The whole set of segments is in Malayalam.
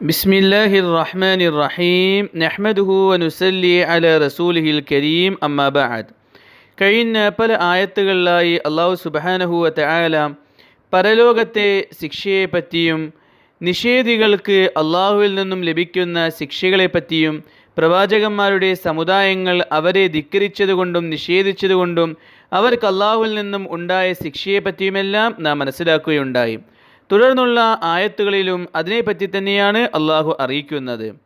بسم الله الرحمن الرحيم نحمده ونسلي على رسوله الكريم أما بعد കഴിഞ്ഞ പല ആയത്തുകളിലായി അള്ളാഹു സുബാനഹുവ തആല പരലോകത്തെ ശിക്ഷയെപ്പറ്റിയും നിഷേധികൾക്ക് അള്ളാഹുവിൽ നിന്നും ലഭിക്കുന്ന ശിക്ഷകളെപ്പറ്റിയും പ്രവാചകന്മാരുടെ സമുദായങ്ങൾ അവരെ ധിക്കരിച്ചതുകൊണ്ടും നിഷേധിച്ചതുകൊണ്ടും അവർക്ക് അള്ളാഹുവിൽ നിന്നും ഉണ്ടായ ശിക്ഷയെപ്പറ്റിയുമെല്ലാം നാം മനസ്സിലാക്കുകയുണ്ടായി തുടർന്നുള്ള ആയത്തുകളിലും അതിനെപ്പറ്റി തന്നെയാണ് അള്ളാഹു അറിയിക്കുന്നത്.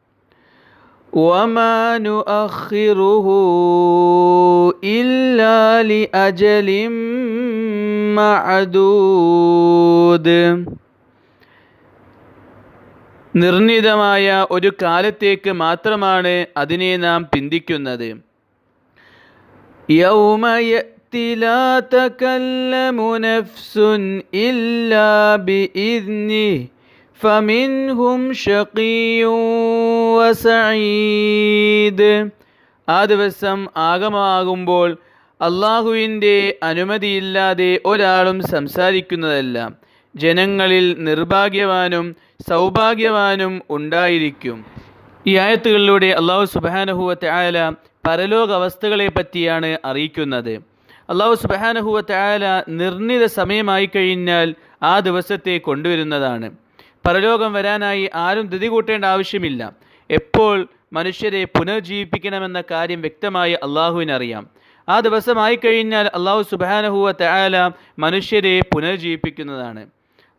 നിർണിതമായ ഒരു കാലത്തേക്ക് മാത്രമാണ് അതിനെ നാം പിന്തിക്കുന്നത്. യൗമയ لَا تَكَلَّمُ نَفْسٌ إِلَّا بِإِذْنِهِ فَمِنْهُمْ شَقِيٌّ وَسَعِيدٌ ആ ദിവസം ആഗമാകുമ്പോൾ അള്ളാഹുവിൻ്റെ അനുമതിയില്ലാതെ ഒരാളും സംസാരിക്കുന്നതല്ല ജനങ്ങളിൽ നിർഭാഗ്യവാനും സൗഭാഗ്യവാനും ഉണ്ടായിരിക്കും ഈ ആയത്തുകളിലൂടെ അള്ളാഹു സുബാനഹുവത്തെ ആയ പരലോക അവസ്ഥകളെ പറ്റിയാണ് അറിയിക്കുന്നത് അള്ളാഹു സുബാനഹുവത്തെ ആയ നിർണിത സമയമായി കഴിഞ്ഞാൽ ആ ദിവസത്തെ കൊണ്ടുവരുന്നതാണ്. പരലോകം വരാനായി ആരും ധൃതി കൂട്ടേണ്ട ആവശ്യമില്ല. എപ്പോൾ മനുഷ്യരെ പുനർജീവിപ്പിക്കണമെന്ന കാര്യം വ്യക്തമായി അള്ളാഹുവിനറിയാം. ആ ദിവസമായി കഴിഞ്ഞാൽ അള്ളാഹു സുബാനഹുവ തയാല മനുഷ്യരെ പുനർജീവിപ്പിക്കുന്നതാണ്.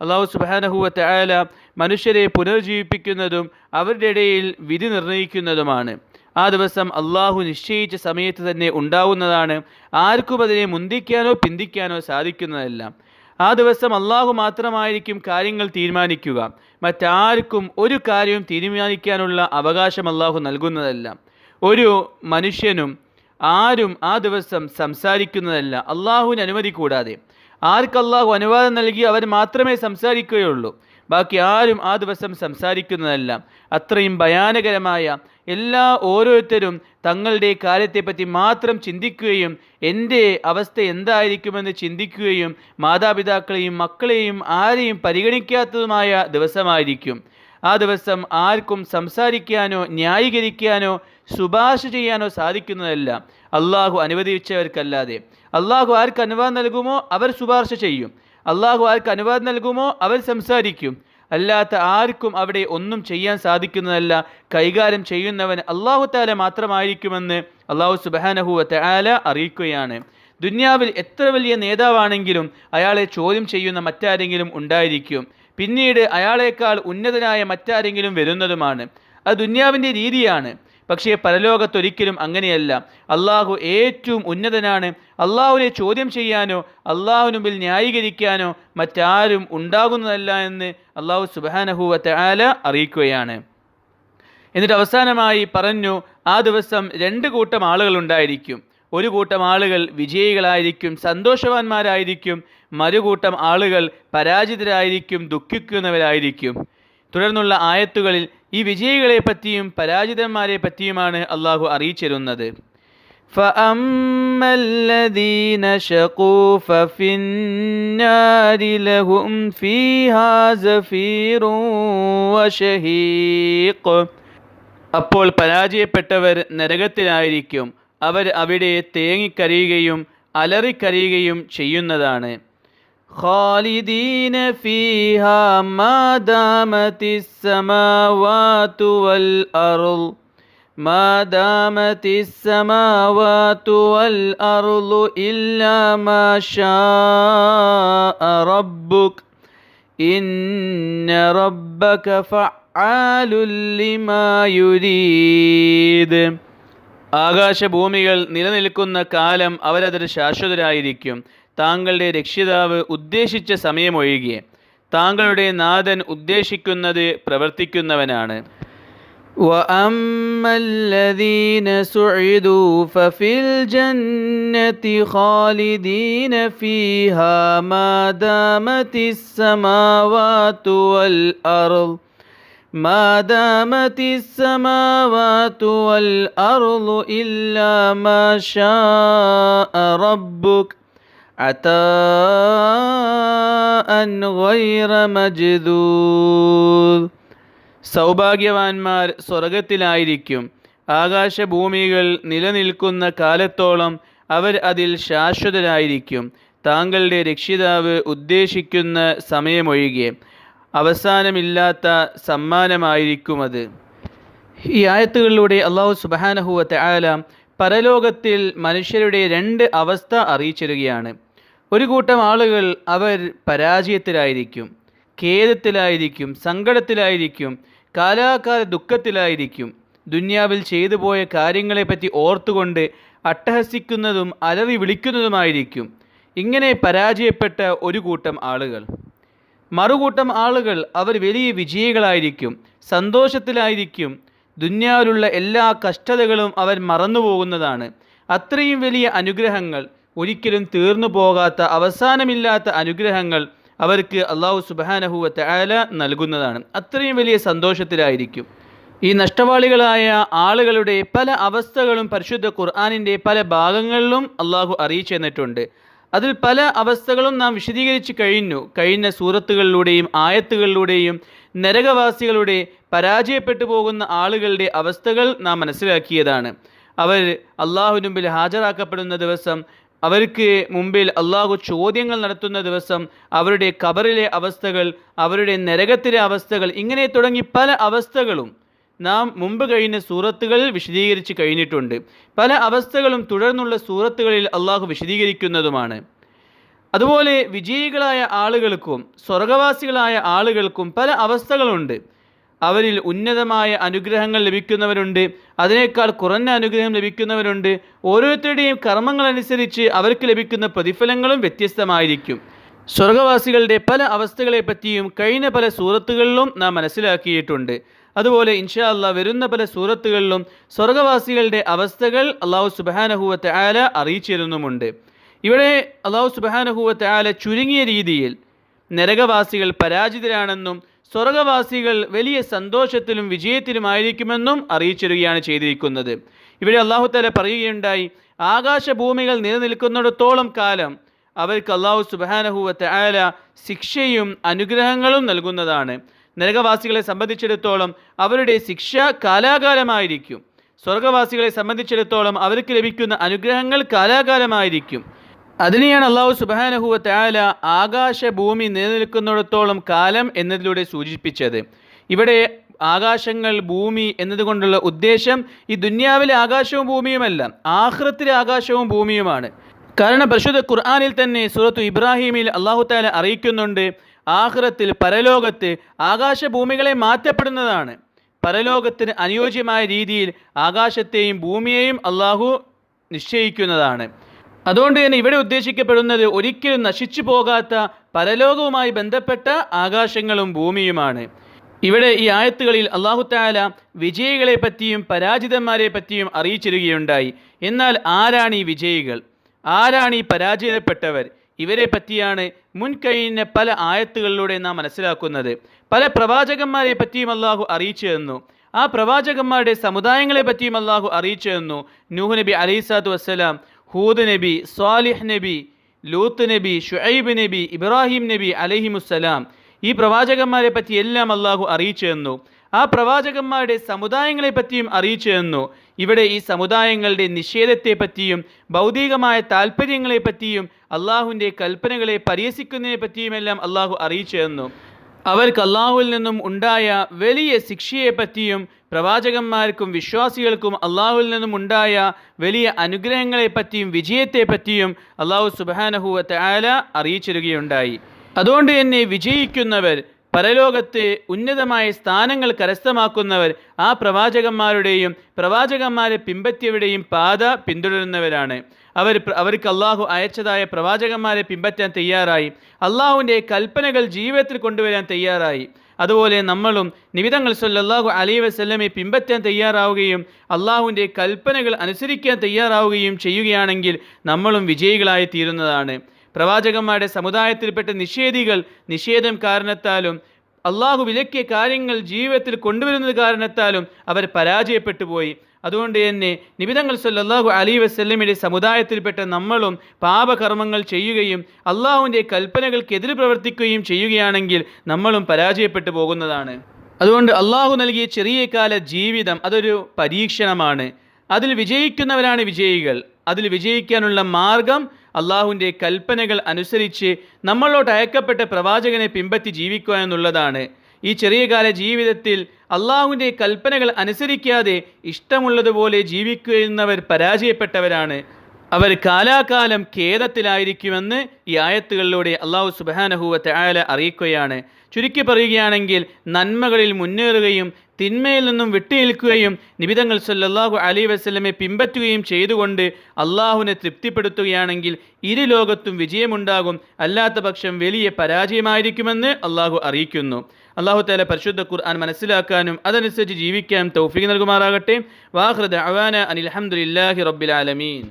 അള്ളാഹു സുബാനഹുവ തയാല മനുഷ്യരെ പുനർജീവിപ്പിക്കുന്നതും അവരുടെ ഇടയിൽ വിധി നിർണയിക്കുന്നതുമാണ് ആ ദിവസം അള്ളാഹു നിശ്ചയിച്ച സമയത്ത് തന്നെ ഉണ്ടാവുന്നതാണ് ആർക്കും അതിനെ മുന്തിക്കാനോ പിന്തിക്കാനോ സാധിക്കുന്നതല്ല. ആ ദിവസം അള്ളാഹു മാത്രമായിരിക്കും കാര്യങ്ങൾ തീരുമാനിക്കുക. മറ്റാർക്കും ഒരു കാര്യവും തീരുമാനിക്കാനുള്ള അവകാശം അള്ളാഹു നൽകുന്നതല്ല. ഒരു മനുഷ്യനും ആരും ആ ദിവസം സംസാരിക്കുന്നതല്ല. അള്ളാഹുവിന് അനുമതി കൂടാതെ. ആർക്ക് അള്ളാഹു അനുവാദം നൽകി അവർ മാത്രമേ സംസാരിക്കുകയുള്ളൂ. ബാക്കി ആരും ആ ദിവസം സംസാരിക്കുന്നതല്ല. അത്രയും ഭയാനകരമായ എല്ലാ ഓരോരുത്തരും തങ്ങളുടെ കാര്യത്തെപ്പറ്റി മാത്രം ചിന്തിക്കുകയും എന്റെ അവസ്ഥ എന്തായിരിക്കുമെന്ന് ചിന്തിക്കുകയും മാതാപിതാക്കളെയും മക്കളെയും ആരെയും പരിഗണിക്കാത്തതുമായ ദിവസമായിരിക്കും. ആ ദിവസം ആർക്കും സംസാരിക്കാനോ ന്യായീകരിക്കാനോ ശുപാർശ ചെയ്യാനോ സാധിക്കുന്നതല്ല. അള്ളാഹു അനുവദിച്ചവർക്കല്ലാതെ. അള്ളാഹു ആർക്ക് അനുവാദം നൽകുമോ? അവർ ശുപാർശ ചെയ്യും. അള്ളാഹു ആർക്ക് അനുവാദം നൽകുമോ? അവൻ സംസാരിക്കും. അല്ലാത്ത ആർക്കും അവിടെ ഒന്നും ചെയ്യാൻ സാധിക്കുന്നതല്ല. കൈകാര്യം ചെയ്യുന്നവൻ അള്ളാഹു താല മാത്രമായിരിക്കുമെന്ന് അള്ളാഹു സുബാനഹുവ താല അറിയിക്കുകയാണ്. ദുന്യാവിൽ എത്ര വലിയ നേതാവാണെങ്കിലും അയാളെ ചോദ്യം ചെയ്യുന്ന മറ്റാരെങ്കിലും ഉണ്ടായിരിക്കും. പിന്നീട് അയാളേക്കാൾ ഉന്നതനായ മറ്റാരെങ്കിലും വരുന്നതുമാണ്. അത് ദുന്യാവിന്റെ രീതിയാണ്. പക്ഷേ പരലോകത്തൊരിക്കലും അങ്ങനെയല്ല. അള്ളാഹു ഏറ്റവും ഉന്നതനാണ്. അള്ളാഹുവിനെ ചോദ്യം ചെയ്യാനോ അള്ളാഹു മുമ്പിൽ ന്യായീകരിക്കാനോ മറ്റാരും ഉണ്ടാകുന്നതല്ല എന്ന് അള്ളാഹു സുബാനഹുവത്തെ ആല അറിയിക്കുകയാണ്. എന്നിട്ട് അവസാനമായി പറഞ്ഞു ആ ദിവസം രണ്ട് കൂട്ടം ആളുകൾ ഉണ്ടായിരിക്കും. ഒരു കൂട്ടം ആളുകൾ വിജയികളായിരിക്കും സന്തോഷവാന്മാരായിരിക്കും. മറുകൂട്ടം ആളുകൾ പരാജിതരായിരിക്കും ദുഃഖിക്കുന്നവരായിരിക്കും. തുടർന്നുള്ള ആയത്തുകളിൽ ഈ വിജയികളെ പറ്റിയും പരാജിതന്മാരെ പറ്റിയുമാണ് അള്ളാഹു അറിയിച്ചിരുന്നത് فأما الذين شقوا ففي النار لهم فيها زفير وشهيق അപ്പോൾ പരാജയപ്പെട്ടവർ നരകത്തിലായിരിക്കും അവർ അവിടെ തേങ്ങിക്കരയുകയും അലറിക്കരയുകയും ചെയ്യുന്നതാണ് خالدين فيها ما دامت السماوات والأرض ما دامت السماوات والأرض إلا ما شاء ربك إن ربك فعال لما يريد ആകാശഭൂമികൾ നിലനിൽക്കുന്ന കാലം അവരതിൽ ശാശ്വതരായിരിക്കും താങ്കളുടെ രക്ഷിതാവ് ഉദ്ദേശിച്ച സമയമൊഴികെ താങ്കളുടെ നാഥൻ ഉദ്ദേശിക്കുന്നത് പ്രവർത്തിക്കുന്നവനാണ് وأما الذين سعدوا ففي الجنة خالدين فيها ما دامت السماوات والأرض ما دامت السماوات والأرض إلا ما شاء ربك عطاء غير مجذوذ സൗഭാഗ്യവാന്മാർ സ്വർഗത്തിലായിരിക്കും ആകാശഭൂമികൾ നിലനിൽക്കുന്ന കാലത്തോളം അവർ അതിൽ ശാശ്വതരായിരിക്കും. താങ്കളുടെ രക്ഷിതാവ് ഉദ്ദേശിക്കുന്ന സമയമൊഴികെ. അവസാനമില്ലാത്ത സമ്മാനമായിരിക്കും അത്. ഈ ആയത്തുകളിലൂടെ അള്ളാഹു സുബാനഹുവത്തെ ആല പരലോകത്തിൽ മനുഷ്യരുടെ രണ്ട് അവസ്ഥ അറിയിച്ചിരുകയാണ് ഒരു കൂട്ടം ആളുകൾ അവർ പരാജയത്തിലായിരിക്കും ഖേദത്തിലായിരിക്കും സങ്കടത്തിലായിരിക്കും കാലാകാല ദുഃഖത്തിലായിരിക്കും. ദുന്യാവിൽ ചെയ്തു പോയ കാര്യങ്ങളെപ്പറ്റി ഓർത്തുകൊണ്ട് അട്ടഹസിക്കുന്നതും അലറി വിളിക്കുന്നതുമായിരിക്കും. ഇങ്ങനെ പരാജയപ്പെട്ട ഒരു കൂട്ടം ആളുകൾ. മറുകൂട്ടം ആളുകൾ അവർ വലിയ വിജയികളായിരിക്കും സന്തോഷത്തിലായിരിക്കും. ദുന്യാവിലുള്ള എല്ലാ കഷ്ടതകളും അവർ മറന്നുപോകുന്നതാണ്. അത്രയും വലിയ അനുഗ്രഹങ്ങൾ ഒരിക്കലും തീർന്നു പോകാത്ത അവസാനമില്ലാത്ത അനുഗ്രഹങ്ങൾ അവർക്ക് അള്ളാഹു സുബാനഹുവത്തെ ആല നൽകുന്നതാണ്. അത്രയും വലിയ സന്തോഷത്തിലായിരിക്കും. ഈ നഷ്ടവാളികളായ ആളുകളുടെ പല അവസ്ഥകളും പരിശുദ്ധ ഖുർആാനിന്റെ പല ഭാഗങ്ങളിലും അള്ളാഹു അറിയിച്ചു തന്നിട്ടുണ്ട്. അതിൽ പല അവസ്ഥകളും നാം വിശദീകരിച്ച് കഴിഞ്ഞു. കഴിഞ്ഞ സൂറത്തുകളിലൂടെയും ആയത്തുകളിലൂടെയും നരകവാസികളുടെ പരാജയപ്പെട്ടു പോകുന്ന ആളുകളുടെ അവസ്ഥകൾ നാം മനസ്സിലാക്കിയതാണ്. അവർ അള്ളാഹുനുമ്പിൽ ഹാജരാക്കപ്പെടുന്ന ദിവസം അവർക്ക് മുമ്പിൽ അള്ളാഹു ചോദ്യങ്ങൾ നടത്തുന്ന ദിവസം അവരുടെ കബറിലെ അവസ്ഥകൾ അവരുടെ നരകത്തിലെ അവസ്ഥകൾ ഇങ്ങനെ തുടങ്ങി പല അവസ്ഥകളും നാം മുമ്പ് കഴിഞ്ഞ സൂറത്തുകൾ വിശദീകരിച്ച് കഴിഞ്ഞിട്ടുണ്ട്. പല അവസ്ഥകളും തുടർന്നുള്ള സൂറത്തുകളിൽ അള്ളാഹു വിശദീകരിക്കുന്നതുമാണ്. അതുപോലെ വിജയികളായ ആളുകൾക്കും സ്വർഗവാസികളായ ആളുകൾക്കും പല അവസ്ഥകളുണ്ട്. അവരിൽ ഉന്നതമായ അനുഗ്രഹങ്ങൾ ലഭിക്കുന്നവരുണ്ട്. അതിനേക്കാൾ കുറഞ്ഞ അനുഗ്രഹം ലഭിക്കുന്നവരുണ്ട്. ഓരോരുത്തരുടെയും കർമ്മങ്ങളനുസരിച്ച് അവർക്ക് ലഭിക്കുന്ന പ്രതിഫലങ്ങളും വ്യത്യസ്തമായിരിക്കും. സ്വർഗവാസികളുടെ പല അവസ്ഥകളെ പറ്റിയും കഴിഞ്ഞ പല സൂറത്തുകളിലും നാം മനസ്സിലാക്കിയിട്ടുണ്ട്. അതുപോലെ ഇൻഷാ അല്ലാ വരുന്ന പല സൂറത്തുകളിലും സ്വർഗവാസികളുടെ അവസ്ഥകൾ അള്ളാഹു സുബാനഹുവത്തെ ആല അറിയിച്ചിരുന്നുമുണ്ട്. ഇവിടെ അള്ളാഹു സുബാനഹുവത്തെ ആല ചുരുങ്ങിയ രീതിയിൽ നരകവാസികൾ പരാജിതരാണെന്നും സ്വർഗവാസികൾ വലിയ സന്തോഷത്തിലും വിജയത്തിലുമായിരിക്കുമെന്നും അറിയിച്ചിരുകയാണ് ചെയ്തിരിക്കുന്നത്. ഇവിടെ അള്ളാഹു തല പറയുകയുണ്ടായി ആകാശഭൂമികൾ നിലനിൽക്കുന്നിടത്തോളം കാലം അവർക്ക് അള്ളാഹു സുബാനഹുവത്തെ ആല ശിക്ഷയും അനുഗ്രഹങ്ങളും നൽകുന്നതാണ്. നരകവാസികളെ സംബന്ധിച്ചിടത്തോളം അവരുടെ ശിക്ഷ കാലാകാലമായിരിക്കും. സ്വർഗവാസികളെ സംബന്ധിച്ചിടത്തോളം അവർക്ക് ലഭിക്കുന്ന അനുഗ്രഹങ്ങൾ കാലാകാലമായിരിക്കും. അതിനെയാണ് അള്ളാഹു സുബാനഹുവത്തെ ആല ആകാശഭൂമി നിലനിൽക്കുന്നിടത്തോളം കാലം എന്നതിലൂടെ സൂചിപ്പിച്ചത്. ഇവിടെ ആകാശങ്ങൾ ഭൂമി എന്നതുകൊണ്ടുള്ള ഉദ്ദേശം ഈ ദുന്യാവിലെ ആകാശവും ഭൂമിയുമല്ല ആഹ്റത്തിലെ ആകാശവും ഭൂമിയുമാണ്. കാരണം പരിശുദ്ധ ഖുർആാനിൽ തന്നെ സൂറത്തു ഇബ്രാഹിമിൽ അള്ളാഹു താല അറിയിക്കുന്നുണ്ട് ആഹ്റത്തിൽ പരലോകത്ത് ആകാശഭൂമികളെ മാറ്റപ്പെടുന്നതാണ്. പരലോകത്തിന് അനുയോജ്യമായ രീതിയിൽ ആകാശത്തെയും ഭൂമിയെയും അള്ളാഹു നിശ്ചയിക്കുന്നതാണ്. അതുകൊണ്ട് തന്നെ ഇവിടെ ഉദ്ദേശിക്കപ്പെടുന്നത് ഒരിക്കലും നശിച്ചു പോകാത്ത പരലോകവുമായി ബന്ധപ്പെട്ട ആകാശങ്ങളും ഭൂമിയുമാണ്. ഇവിടെ ഈ ആയത്തുകളിൽ അള്ളാഹു താല വിജയികളെ പറ്റിയും പരാജിതന്മാരെ പറ്റിയും അറിയിച്ചിരുകയുണ്ടായി എന്നാൽ ആരാണ് ഈ വിജയികൾ? ആരാണ് ഈ പരാജയപ്പെട്ടവർ? ഇവരെ പറ്റിയാണ് മുൻകഴിഞ്ഞ പല ആയത്തുകളിലൂടെ നാം മനസ്സിലാക്കുന്നത്. പല പ്രവാചകന്മാരെ പറ്റിയും അള്ളാഹു അറിയിച്ചു തന്നു. ആ പ്രവാചകന്മാരുടെ സമുദായങ്ങളെ പറ്റിയും അള്ളാഹു അറിയിച്ചു തന്നു. നൂഹ് നബി അലൈസാദു വസ്സലാം ഹൂദ് നബി സ്വാലിഹ് നബി ലൂത്ത് നബി ഷുഐബ് നബി ഇബ്രാഹിം നബി അലഹിമുസ്സലാം. ഈ പ്രവാചകന്മാരെ പറ്റി എല്ലാം അള്ളാഹു അറിയിച്ചു തന്നു. ആ പ്രവാചകന്മാരുടെ സമുദായങ്ങളെ പറ്റിയും അറിയിച്ചു തന്നു. ഇവിടെ ഈ സമുദായങ്ങളുടെ നിഷേധത്തെ പറ്റിയും ഭൗതികമായ താല്പര്യങ്ങളെ പറ്റിയും അള്ളാഹുവിന്റെ കൽപ്പനകളെ പരിഹസിക്കുന്നതിനെ പറ്റിയുമെല്ലാം അള്ളാഹു അറിയിച്ചു തന്നു. അവർക്ക് അള്ളാഹുവിൽ നിന്നും ഉണ്ടായ വലിയ ശിക്ഷയെപ്പറ്റിയും പ്രവാചകന്മാർക്കും വിശ്വാസികൾക്കും അള്ളാഹുവിൽ നിന്നും ഉണ്ടായ വലിയ അനുഗ്രഹങ്ങളെപ്പറ്റിയും വിജയത്തെപ്പറ്റിയും അള്ളാഹു സുബാനഹുവത്തെ ആല അറിയിച്ചിരുകയുണ്ടായി. അതുകൊണ്ട് തന്നെ വിജയിക്കുന്നവർ പരലോകത്തെ ഉന്നതമായ സ്ഥാനങ്ങൾ കരസ്ഥമാക്കുന്നവർ ആ പ്രവാചകന്മാരുടെയും പ്രവാചകന്മാരെ പിമ്പറ്റിയവരുടെയും പാത പിന്തുടരുന്നവരാണ്. അവർ അവർക്ക് അള്ളാഹു അയച്ചതായ പ്രവാചകന്മാരെ പിൻപറ്റാൻ തയ്യാറായി. അള്ളാഹുവിന്റെ കൽപ്പനകൾ ജീവിതത്തിൽ കൊണ്ടുവരാൻ തയ്യാറായി. അതുപോലെ നമ്മളും നിമിതങ്ങൾ സല്ലാഹു അലൈഹി വസ്ല്ലമെ പിൻപറ്റാൻ തയ്യാറാവുകയും അള്ളാഹുവിന്റെ കൽപ്പനകൾ അനുസരിക്കാൻ തയ്യാറാവുകയും ചെയ്യുകയാണെങ്കിൽ നമ്മളും വിജയികളായി തീരുന്നതാണ്. പ്രവാചകന്മാരുടെ സമുദായത്തിൽപ്പെട്ട നിഷേധികൾ നിഷേധം കാരണത്താലും അള്ളാഹു വിലക്കിയ കാര്യങ്ങൾ ജീവിതത്തിൽ കൊണ്ടുവരുന്നത് കാരണത്താലും അവർ പരാജയപ്പെട്ടു പോയി. അതുകൊണ്ട് തന്നെ നിബിതങ്ങൾ സല്ലാഹു അലി വസ്ല്ലമിയുടെ സമുദായത്തിൽപ്പെട്ട നമ്മളും പാപകർമ്മങ്ങൾ ചെയ്യുകയും അള്ളാഹുവിന്റെ കൽപ്പനകൾക്കെതിരെ പ്രവർത്തിക്കുകയും ചെയ്യുകയാണെങ്കിൽ നമ്മളും പരാജയപ്പെട്ടു പോകുന്നതാണ്. അതുകൊണ്ട് അള്ളാഹു നൽകിയ ചെറിയ കാല ജീവിതം അതൊരു പരീക്ഷണമാണ്. അതിൽ വിജയിക്കുന്നവരാണ് വിജയികൾ. അതിൽ വിജയിക്കാനുള്ള മാർഗം അള്ളാഹുവിന്റെ കൽപ്പനകൾ അനുസരിച്ച് നമ്മളോട് അയക്കപ്പെട്ട പ്രവാചകനെ പിമ്പറ്റി ജീവിക്കുക എന്നുള്ളതാണ്. ഈ ചെറിയ കാല ജീവിതത്തിൽ അള്ളാഹുവിന്റെ കൽപ്പനകൾ അനുസരിക്കാതെ ഇഷ്ടമുള്ളതുപോലെ ജീവിക്കുന്നവർ പരാജയപ്പെട്ടവരാണ്. അവർ കാലാകാലം ഖേദത്തിലായിരിക്കുമെന്ന് ഈ ആയത്തുകളിലൂടെ അള്ളാഹു സുബാനഹുവത്തെ ആയാല അറിയിക്കുകയാണ്. ചുരുക്കി പറയുകയാണെങ്കിൽ നന്മകളിൽ മുന്നേറുകയും തിന്മയിൽ നിന്നും വിട്ടുനിൽക്കുകയും നിബിതങ്ങൾ സല്ലാഹു അലി വസ്ലമെ പിൻപറ്റുകയും ചെയ്തുകൊണ്ട് അള്ളാഹുവിനെ തൃപ്തിപ്പെടുത്തുകയാണെങ്കിൽ ഇരു ലോകത്തും വിജയമുണ്ടാകും. അല്ലാത്ത പക്ഷം വലിയ പരാജയമായിരിക്കുമെന്ന് അള്ളാഹു അറിയിക്കുന്നു. അള്ളാഹു താല പരിശുദ്ധ ഖുർആൻ മനസ്സിലാക്കാനും അതനുസരിച്ച് ജീവിക്കാനും തൗഫീഖ് നൽകുമാറാകട്ടെ. വാഹൃദ അവാന അനിൽഹമുല്ലാഹി റബ്ബിൽ ആലമീൻ.